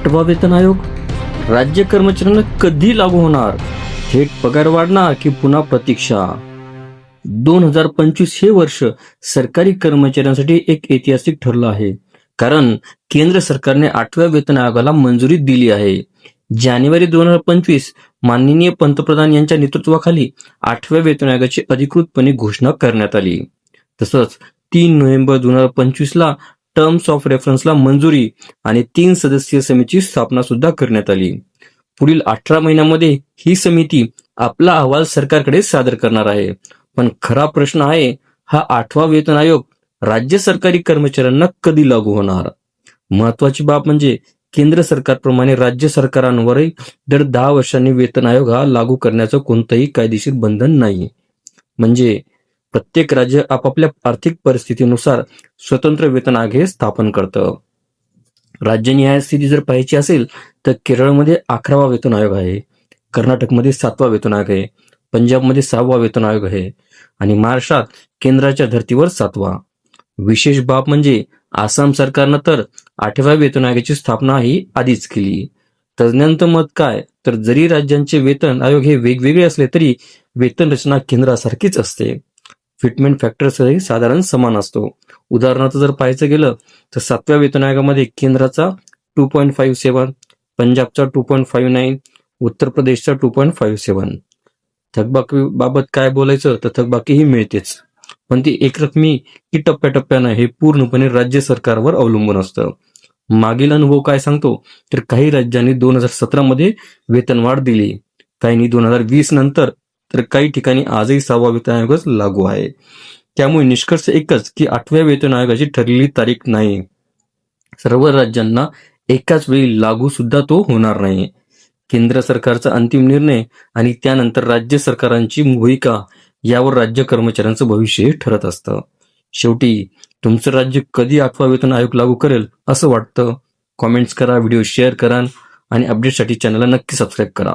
आठवा वेतन आयोग? राज्य कर्मचाऱ्यांना कधी लागू होणार? थेट पगार वाढणार की पुन्हा प्रतीक्षा? दोन हजार पंचवीस हे वर्ष सरकारी कर्मचाऱ्यांसाठी एक ऐतिहासिक ठरलं आहे. कारण केंद्र सरकारने आठव्या वेतन आयोगाला मंजुरी दिली आहे. जानेवारी दोन हजार पंचवीस माननीय पंतप्रधान यांच्या नेतृत्वाखाली आठव्या वेतन आयोगाची अधिकृतपणे घोषणा करण्यात आली. तसंच तीन नोव्हेंबर दोन हजार पंचवीस ला टर्म्स ऑफ रेफरन्सला मंजुरी आणि तीन सदस्यीय समितीची स्थापना सुद्धा करण्यात आली. पुढील अठरा महिन्यामध्ये ही समिती आपला अहवाल सरकारकडे सादर करणार आहे. पण खरा प्रश्न आहे हा आठवा वेतन आयोग राज्य सरकारी कर्मचाऱ्यांना कधी लागू होणार? महत्वाची बाब म्हणजे केंद्र सरकारप्रमाणे राज्य सरकारांवरही दर दहा वर्षांनी वेतन आयोग हा लागू करण्याचं कोणतंही कायदेशीर बंधन नाही. म्हणजे प्रत्येक राज्य आपापल्या आर्थिक परिस्थितीनुसार स्वतंत्र वेतन आघे हे स्थापन करतं. राज्यनिहाय स्थिती जर पाहायची असेल तर केरळमध्ये अकरावा वेतन आयोग आहे कर्नाटकमध्ये सातवा वेतन आयोग आहे पंजाबमध्ये सहावा वेतन आयोग आहे आणि महाराष्ट्रात केंद्राच्या धर्तीवर सातवा. विशेष बाब म्हणजे आसाम सरकारनं तर आठव्या वेतन आयोगाची स्थापना ही आधीच केली. तज्ज्ञांचं मत काय? तर जरी राज्यांचे वेतन आयोग हे वेगवेगळे असले तरी वेतन रचना केंद्रासारखीच असते. फिटमेंट फॅक्टरसही साधारण समान असतो. उदाहरणार्थ जर पाहायचं गेलं तर सातव्या वेतन आयोगामध्ये केंद्राचा टू पॉईंट फाईव्ह सेवन पंजाबचा टू पॉईंट फाईव्ह नाईन उत्तर प्रदेशचा टू पॉईंट फाईव्ह सेवन थकबाकी बाबत काय बोलायचं तर थकबाकी ही मिळतेच. पण ती एकरकमी की टप्प्याटप्प्यानं हे पूर्णपणे राज्य सरकारवर अवलंबून असतं. मागील अनुभव काय सांगतो तर काही राज्यांनी दोन हजार सतरा मध्ये वेतनवाढ दिली. काहींनी दोन हजार वीस नंतर तर काही ठिकाणी आजही सहावा वेतन आयोगच लागू आहे. त्यामुळे निष्कर्ष एकच की आठव्या वेतन आयोगाची ठरलेली तारीख नाही. सर्व राज्यांना एकाच वेळी लागू सुद्धा तो होणार नाही. केंद्र सरकारचा अंतिम निर्णय आणि त्यानंतर राज्य सरकारांची भूमिका यावर राज्य कर्मचाऱ्यांचं भविष्य हे ठरत असतं. शेवटी तुमचं राज्य कधी आठवा वेतन आयोग लागू करेल असं वाटतं? कॉमेंट्स करा व्हिडिओ शेअर करा आणि अपडेटसाठी चॅनलला नक्की सबस्क्राईब करा.